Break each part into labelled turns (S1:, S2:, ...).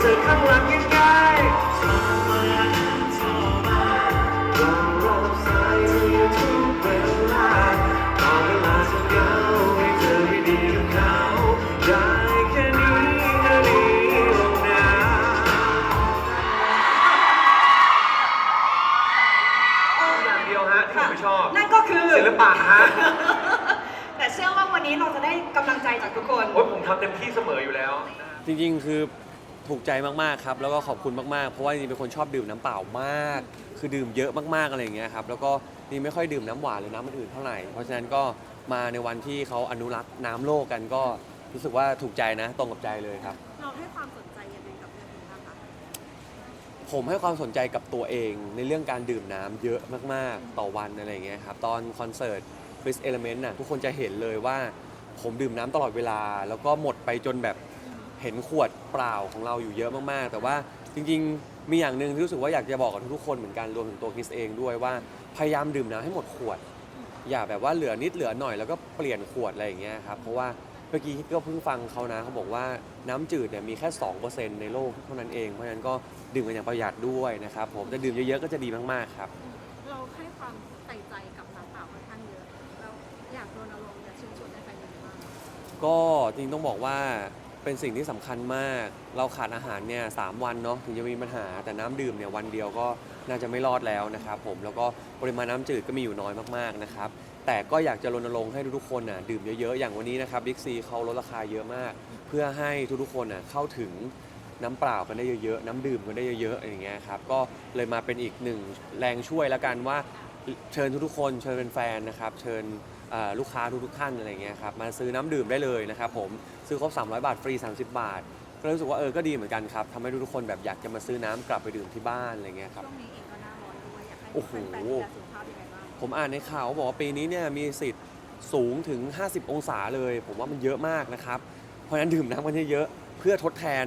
S1: เธอข้างหลังง่ายๆโทรมาโทรมาเรารับสายเธออยู่ทุกเวลาตอนเวลาจะเหงาให้เธอให้ดีกับเขาได้แค่นี้นะดีลงนะอย่างเดียวฮะที่ผมไม่ชอบ
S2: นั่นก็คือ
S1: ศิลปะฮะ
S2: แต่เชื่อว่าวันนี้เราจะได้กำลังใจจากทุกคน
S1: โอ้ยผมทำเต็มที่เสมออยู่แล้ว
S3: จริงๆ คือ ถูกใจมากๆครับแล้วก็ขอบคุณมากๆเพราะว่าจริงๆเป็นคนชอบดื่มน้ำเปล่ามาก คือดื่มเยอะมากๆอะไรอย่างเงี้ยครับแล้วก็นี่ไม่ค่อยดื่มน้ำหวานหรือน้ำอื่นๆเท่าไหร่เพราะฉะนั้นก็มาในวันที่เขาอนุรักษ์น้ำโลกกันก็รู้สึกว่าถูกใจนะ ตรงกับใจเลยครับ
S4: เราให้ความสนใจยังไงกับเรื่องนี้บ้างคะ
S3: ผมให้ความสนใจกับตัวเองในเรื่องการดื่มน้ำเยอะมากๆ ต่อวันอะไรอย่างเงี้ยครับ ตอนคอนเสิร์ต f i s Element น่ะทุกคนจะเห็นเลยว่าผมดื่มน้ำตลอดเวลา แล้วก็หมดไปจนแบบ เห็นขวดเปล่าของเราอยู่เยอะมากๆ แต่ว่าจริงๆ มีอย่างหนึ่งที่รู้สึกว่าอยากจะบอกกับทุกๆคนเหมือนกันรวมถึงตัวคริสเองด้วยว่าพยายามดื่มน้ำให้หมดขวด อย่าแบบว่าเหลือนิดเหลือหน่อยแล้วก็เปลี่ยนขวดอะไรอย่างเงี้ยครับเพราะว่าเมื่อกี้ก็เพิ่งฟังเขานะเขาบอกว่าน้ำจืดเนี่ยมีแค่ 2%ในโลกเท่านั้นเองเพราะฉะนั้นก็ดื่มกันอย่างประหยัดด้วยนะครับผมแต่ดื่มเยอะๆก็จะดีมากๆครับ
S4: เราให้ความใส่ใจกับน้ำเปล่าค่อนข้างเยอะแล้วอยากรณรงค์อยากเชิญชวนให้แฟนดื่มบ้าง
S3: ก็จริงต้องบอกว่า เป็นสิ่งที่สำคัญมาก เราขาดอาหารเนี่ยสามวันเนาะถึงจะมีปัญหาแต่น้ำดื่มเนี่ยวันเดียวก็น่าจะไม่รอดแล้วนะครับผมแล้วก็ปริมาณน้ำจืดก็มีอยู่น้อยมากๆนะครับแต่ก็อยากจะรณรงค์ให้ทุกๆคนน่ะดื่มเยอะๆอย่างวันนี้นะครับบิ๊กซีเขาลดราคาเยอะมาก เพื่อให้ทุกๆคนน่ะเข้าถึงน้ำเปล่ากันได้เยอะๆ น้ำดื่มกันได้เยอะๆ อย่างเงี้ยครับ ก็เลยมาเป็นอีกหนึ่งแรงช่วยแล้วกันว่าเชิญทุกๆคน เชิญแฟนนะครับ เชิญ ลูกค้าทุกๆท่านอะไรเงี้ยครับมาซื้อน้ำดื่มได้เลยนะครับผมซื้อครบ 300 บาทฟรี 30 บาท ก็รู้สึกว่าเออก็ดีเหมือนกันครับทำให้ทุกๆคนแบบอยากจะมาซื้อน้ำกลับไปดื่มที่บ้านอะไรเงี้ยครับ
S4: ช่วงนี้เองก็หน้าร้อนด้วยอยากให้
S3: โอ้โห
S4: แฟนๆดูแลสุขภาพยังไงบ้าง
S3: ผมอ่านในข่าวเขาบอกว่าปีนี้เนี่ยมีสิทธิ์สูงถึง 50 องศาเลย ผมว่ามันเยอะมากนะครับเพราะฉะนั้นดื่มน้ำกันเยอะๆเพื่อทดแทน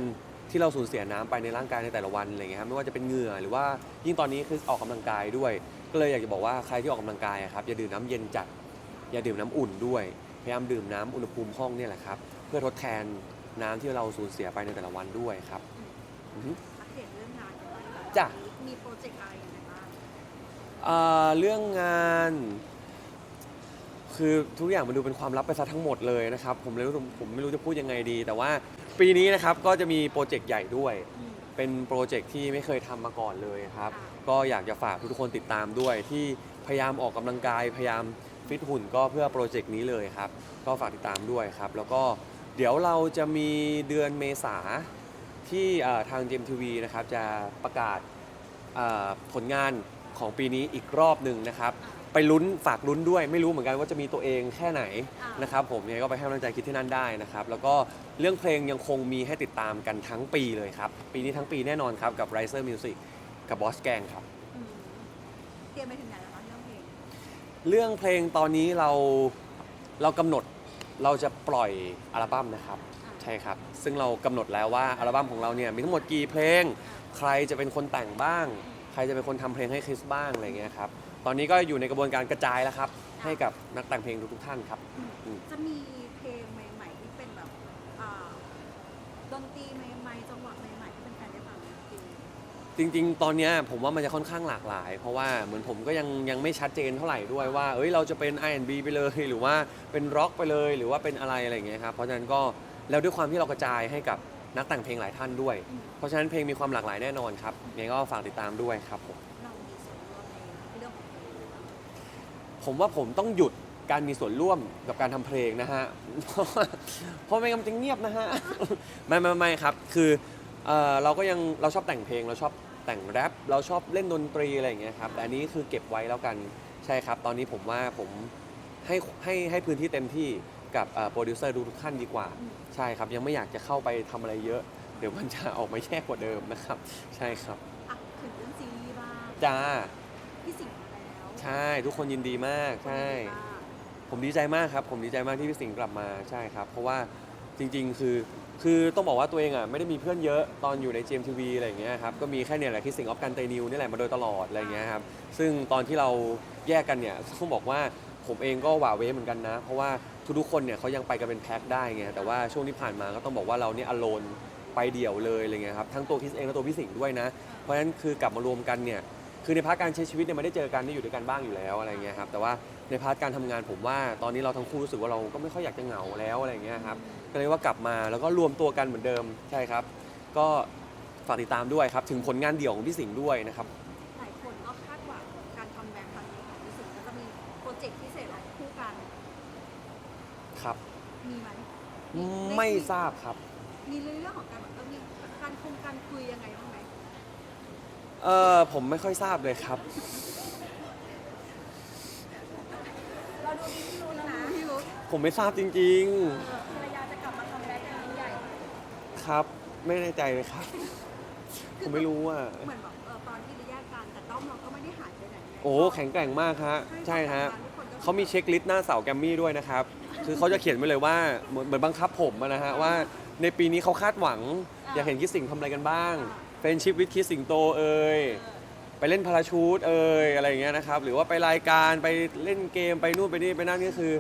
S3: ที่เราสูญเสียน้ำไปในร่างกายในแต่ละวันอะไรเงี้ยครับไม่ว่าจะเป็นเหงื่อหรือว่ายิ่งตอนนี้คือออกกำลังกายด้วย ก็เลยอยากจะบอกว่าใครที่ออกกำลังกายอะครับอย่าดื่มน้ำเย็นจัด อย่าดื่มน้ำอุ่นด้วย พยายามดื่มน้ำอุณหภูมิห้องเนี่ยแหละครับ เพื่อทดแทนน้ำที่เราสูญเสียไปในแต่ละวันด้วยครับอือฮึ
S4: อัปเดตเรื่องงานกันบ้างดีกว่า
S3: จ้ะ
S4: มีโปรเจกต์อะไรยังไงบ้าง
S3: เอ่อเรื่องงาน คือทุกอย่างมันดูเป็นความลับไปซะทั้งหมดเลยนะครับ ผมเลยรู้สึกผมไม่รู้จะพูดยังไงดี แต่ว่าปีนี้นะครับก็จะมีโปรเจกต์ใหญ่ด้วย
S4: อืม
S3: เป็นโปรเจกต์ที่ไม่เคยทำมาก่อนเลยครับ
S4: ค่ะ
S3: ก็อยากจะฝากทุกๆคนติดตามด้วยที่พยายามออกกำลังกายพยายาม ฟิตหุ่นก็เพื่อโปรเจกต์นี้เลยครับ ก็ฝากติดตามด้วยครับ แล้วก็เดี๋ยวเราจะมีเดือนเมษาที่ทาง GMTV นะครับจะประกาศผลงานของปีนี้อีกรอบหนึ่งนะครับ ไปลุ้นฝากลุ้นด้วยไม่รู้เหมือนกันว่าจะมีตัวเองแค่ไหน
S4: นะ
S3: ครับผมยังไงก็ไปให้กำลังใจคิดที่นั่นได้นะครับ แล้วก็เรื่องเพลงยังคงมีให้ติดตามกันทั้งปีเลยครับ ปีนี้ทั้งปีแน่นอนครับ กับ Riser Music กับบอสแกงครับ
S4: เตรียมไปถึงไหนแล้วคะ เรื่องเพลง
S3: เรื่องเพลงตอนนี้เราเรากำหนดเราจะปล่อยอัลบั้มนะครับ ใช่ครับ ซึ่งเรากำหนดแล้วว่าอัลบั้มของเราเนี่ยมีทั้งหมดกี่เพลง ใครจะเป็นคนแต่งบ้าง ใครจะเป็นคนทำเพลงให้คริสบ้างอะไรเงี้ยครับตอนนี้ก็อยู่ในกระบวนการกระจายแล้วครับ ให้กับนักแต่งเพลงทุกๆท่านครับอืม
S4: จะมีเพลงใหม่ ๆ ที่เป็นแบบอ่าดนตรีใหม่ ๆ จังหวะใจริง
S3: จริง ๆ ตอนเนี้ยผมว่ามันจะค่อนข้างหลากหลาย เพราะว่าเหมือนผมก็ยังยังไม่ชัดเจนเท่าไหร่ด้วยว่าเอ้ยเราจะเป็น R&B ไปเลย หรือว่าเป็นร็อกไปเลย หรือว่าเป็นอะไรอะไรอย่างเงี้ยครับเพราะฉะนั้นก็แล้วด้วยความที่เรากระจายให้กับนักแต่งเพลงหลายท่านด้วย เพราะฉะนั้นเพลงมีความหลากหลายแน่นอนครับยังไงก็ฝากติดตามด้วยครับผม
S4: เรามีส่วนร่วมในเรื่องของเพลงไหมคะ
S3: ผมว่าผมต้องหยุดการมีส่วนร่วมกับการทำเพลงนะฮะ เพราะว่าเพราะไม่งั้นมันจะเงียบนะฮะ ไม่ไม่ไม่ครับ คือเอ่อเราก็ยังเราชอบแต่งเพลงเราชอบ แต่งแรปเราชอบเล่นดนตรีอะไรอย่างเงี้ยครับแต่อันนี้คือเก็บไว้แล้วกันใช่ครับ ตอนนี้ผมว่าผมให้ให้ให้พื้นที่เต็มที่กับโปรดิวเซอร์ทุกๆท่านดีกว่า ใช่ครับ ยังไม่อยากจะเข้าไปทำอะไรเยอะ เดี๋ยวมันจะออกมาแย่กว่าเดิมนะครับ ใช่ครับ
S4: อะถึงเรื่องซีรีส์บ้าง
S3: จ้า
S4: พี่สิงห์มาแล้ว
S3: ใช่ทุกคนยินดีมากใช่ ผมดีใจมากครับ ผมดีใจมากที่พี่สิงห์กลับมาใช่ครับ เพราะว่าจริง ๆ คือ คือต้องบอกว่าตัวเองอะไม่ได้มีเพื่อนเยอะตอนอยู่ใน GMTV อะไรอย่างเงี้ยครับก็มีแค่เนี่ยแหละที่สิงออฟกันเตนิวนี่แหละมาโดยตลอดอะไรอย่างเงี้ยครับซึ่งตอนที่เราแยกกันเนี่ยต้องบอกว่าผมเองก็หว่าเว้เหมือนกันนะ เพราะว่าทุกๆคนเนี่ยเขายังไปกันเป็นแพ็คได้ไงแต่ว่าช่วงที่ผ่านมาก็ต้องบอกว่าเราเนี่ยอโลนไปเดี่ยวเลยอะไรเงี้ยครับทั้งตัวคิสเองและตัวพี่สิงห์ด้วยนะ เพราะฉะนั้นคือกลับมารวมกันเนี่ย คือในพาร์ทการใช้ชีวิตเนี่ยไม่ได้เจอกันได้อยู่ด้วยกันบ้างอยู่แล้วอะไรเงี้ยครับแต่ว่าในพาร์ทการทำงานผมว่าตอนนี้เราทั้งคู่รู้สึกว่าเราก็ไม่ค่อยอยากจะเหงาแล้วอะไรเงี้ยครับก็เลยว่ากลับมาแล้วก็รวมตัวกันเหมือนเดิมใช่ครับ ก็ฝากติดตามด้วยครับถึงผลงานเดี่ยวของพี่สิงห์ด้วยนะครับ
S4: หลายคนก็คาดหวังการทำแบรนด์ครั้งนี้ของพี่สิงห์ก็จะมีโปรเจกต์พิเศษอะไรคู่กัน
S3: ครับ
S4: มีไหม
S3: ไม่ทราบครับ
S4: มีเรื่องของการแบบเออมีการคุมการคุยยังไงบ้างไหม
S3: เออผมไม่ค่อยทราบเลยครับ
S4: เราดูมีพี่รู้แล้วนะพี่รู้
S3: ผมไม่ทราบจริง
S4: ภรรยาจะกลับมาทำแบรนด์กันใหญ่
S3: ๆ ครับ ไม่แน่ใจเลยครับ ผมไม่รู้อะ
S4: เหมือนแบบเออตอนที่เราแยกกันแต่ด้อมเราก็ไม่ได้หายไปไหนไง
S3: โอ้แข็งแกร่งมากฮะใช่ฮะ
S4: ทุกคนก็
S3: เขามีเช็คลิสต์หน้าเสาแกรมมี่ด้วยนะครับ คือเขาจะเขียนไว้เลยว่าเหมือนเหมือนบังคับผมอะนะฮะว่า ในปีนี้เขาคาดหวัง อยากเห็นคิดสิงห์ทำอะไรกันบ้างเฟรนชิพวิดคิดสิงโตเอ่ยไปเล่นพาราชูตเอ่ยอะไรอย่างเงี้ยนะครับ หรือว่าไปรายการไปเล่นเกมไปนู่นไปนี่ไปนั่นนี่คือ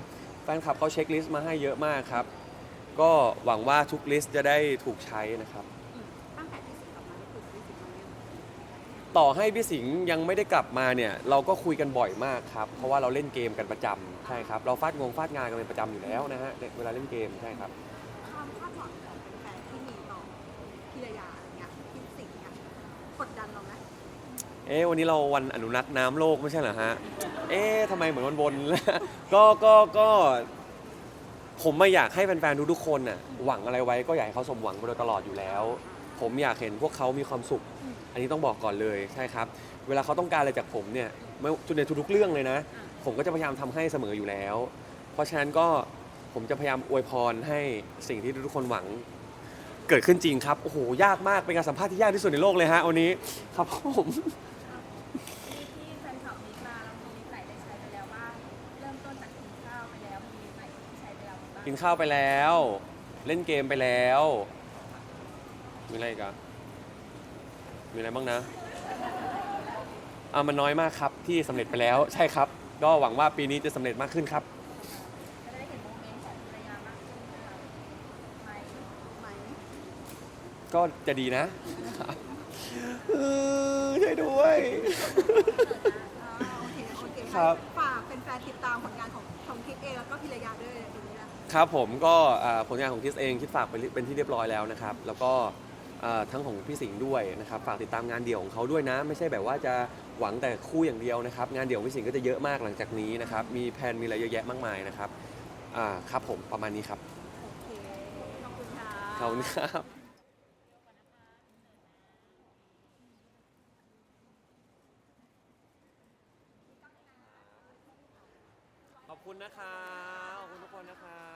S3: แฟนคลับเขาเช็คลิสต์มาให้เยอะมากครับ ก็หวังว่าทุกลิสต์จะได้ถูกใช้นะครับ
S4: อืมตั้งแต่ที่สิงห์กลับมาก็คือพี่สิงห์มาเล่น
S3: ต่อให้พี่สิงห์ยังไม่ได้กลับมาเนี่ย เราก็คุยกันบ่อยมากครับ เพราะว่าเราเล่นเกมกันประจำใช่ครับ เราฟาดงงฟาดงานกันเป็นประจำอยู่แล้วนะฮะเวลาเล่นเกมใช่ครับ
S4: ความคาดหวังของแฟนๆที่มีต่อพิรยาอะไรเงี้ยพี่สิงห์เนี่ยกดดันเราไหม
S3: เอ๊ะวันนี้เราวันอนุรักษ์น้ำโลกไม่ใช่เหรอฮะ เอ๊ะทำไมเหมือนวันบนก็ก็ก็ผมไม่อยากให้แฟนๆทุกๆคนน่ะหวังอะไรไว้ก็อยากให้เขาสมหวังมาโดยตลอดอยู่แล้ว ผมอยากเห็นพวกเขามีความสุข อันนี้ต้องบอกก่อนเลยใช่ครับ เวลาเขาต้องการอะไรจากผมเนี่ยไม่ในทุกๆเรื่องเลยนะ ผมก็จะพยายามทำให้เสมออยู่แล้ว เพราะฉะนั้นก็ผมจะพยายามอวยพรให้สิ่งที่ทุกคนหวัง เกิดขึ้นจริงครับ โอ้โห ยากมาก เป็นการสัมภาษณ์ที่ยากที่สุดในโลกเลยฮะวันนี้ ครับผม กินข้าวไปแล้ว เล่นเกมไปแล้ว มีอะไรอีกอะมีอะไรบ้างนะอ่ามันน้อยมากครับที่สำเร็จไปแล้ว ใช่ครับ ก็หวังว่าปีนี้จะสำเร็จมากขึ้นครับ
S5: จะได้เห็นโมเมนต์ของภรรยามากขึ้นนะคะไหม
S4: ไหม
S3: ก็จะดีนะเออช่วยด้วย
S4: อ่าโอเคโอเค
S3: ครับ
S4: ฝากเป็นแฟนๆติดตามผลงานของของทิพย์เองแล้วก็พิรยาด้วยตรงนี้นะ ครับ
S3: ผมก็อ่าผลงานของคิสเองคิดฝากไปเป็นที่เรียบร้อยแล้วนะครับ แล้วก็อ่าทั้งของพี่สิงห์ด้วยนะครับฝากติดตามงานเดี่ยวของเขาด้วยนะ ไม่ใช่แบบว่าจะหวังแต่คู่อย่างเดียวนะครับ งานเดี่ยวของพี่สิงห์ก็จะเยอะมากหลังจากนี้นะครับมีแผนมีอะไรเยอะแยะมากมายนะครับอ่าครับผมประมาณนี้ครับ
S4: โอเค ขอบคุณค่ะ
S3: ขอบคุณครับ ขอบคุณนะครับขอบคุณทุกคนนะครับ